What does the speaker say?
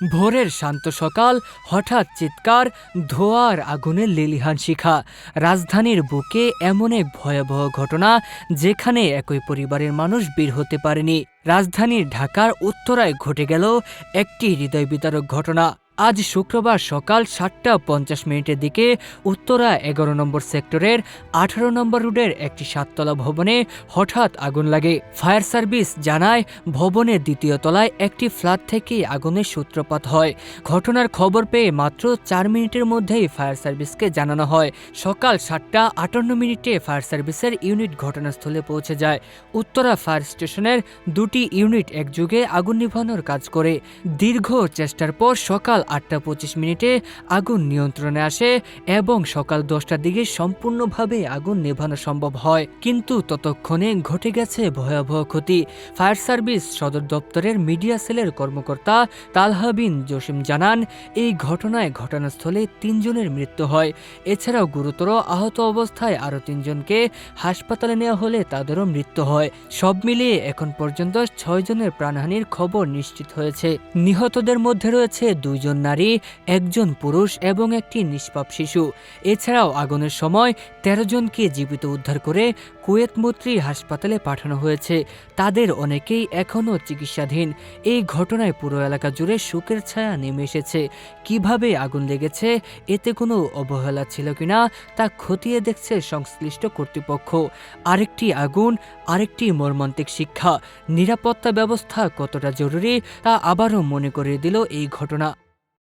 ভোরের শান্ত সকাল, হঠাৎ চিৎকার, ধোয়ার আগুনে লিলিহান শিখা। রাজধানীর বুকে এমন এক ভয়াবহ ঘটনা, যেখানে একই পরিবারের মানুষ বের হতে পারেনি। রাজধানীর ঢাকার উত্তরায় ঘটে গেল একটি হৃদয় বিতারক ঘটনা। আজ শুক্রবার সকাল সাতটা পঞ্চাশ মিনিটের দিকে উত্তরা এগারো নম্বর সেক্টরের আঠারো নম্বর রোডের একটি সাততলা ভবনে হঠাৎ আগুন লাগে। ফায়ার সার্ভিস জানায়, ভবনের দ্বিতীয় তলায় একটি ফ্ল্যাট থেকে আগুনের সূত্রপাত হয়। ঘটনার খবর পেয়ে মাত্র চার মিনিটের মধ্যেই ফায়ার সার্ভিসকে জানানো হয়। সকাল সাতটা আটান্ন মিনিটে ফায়ার সার্ভিসের ইউনিট ঘটনাস্থলে পৌঁছে যায়। উত্তরা ফায়ার স্টেশনের দুটি ইউনিট একযোগে আগুন নিভানোর কাজ করে। দীর্ঘ চেষ্টার পর সকাল আটটা পঁচিশ মিনিটে আগুন নিয়ন্ত্রণে আসে এবং সকাল দশটার দিকে সম্পূর্ণভাবে আগুন নেভানো সম্ভব হয়। কিন্তু ততক্ষণে ঘটে গেছে ভয়াবহ ক্ষতি। ফায়ার সার্ভিস সদর দপ্তরের মিডিয়া সেলের কর্মকর্তা তালহা বিন জসিম জানান, এই ঘটনায় ঘটনাস্থলে তিনজনের মৃত্যু হয়। এছাড়াও গুরুতর আহত অবস্থায় আরও তিনজনকে হাসপাতালে নেওয়া হলে তাদেরও মৃত্যু হয়। সব মিলিয়ে এখন পর্যন্ত ছয় জনের প্রাণহানির খবর নিশ্চিত হয়েছে। নিহতদের মধ্যে রয়েছে দুইজন নারী, একজন পুরুষ এবং একটি নিষ্পাপ শিশু। এছাড়াও আগুনের সময় তেরো জনকে জীবিত উদ্ধার করে কুয়েত মৈত্রী হাসপাতালে পাঠানো হয়েছে। তাদের অনেকেই এখনও চিকিৎসাধীন। এই ঘটনায় পুরো এলাকা জুড়ে শোকের ছায়া নেমে এসেছে। কীভাবে আগুন লেগেছে, এতে কোনো অবহেলা ছিল কিনা, তা খতিয়ে দেখছে সংশ্লিষ্ট কর্তৃপক্ষ। আরেকটি আগুন, আরেকটি মর্মান্তিক শিক্ষা। নিরাপত্তা ব্যবস্থা কতটা জরুরি, তা আবারও মনে করিয়ে দিল এই ঘটনা।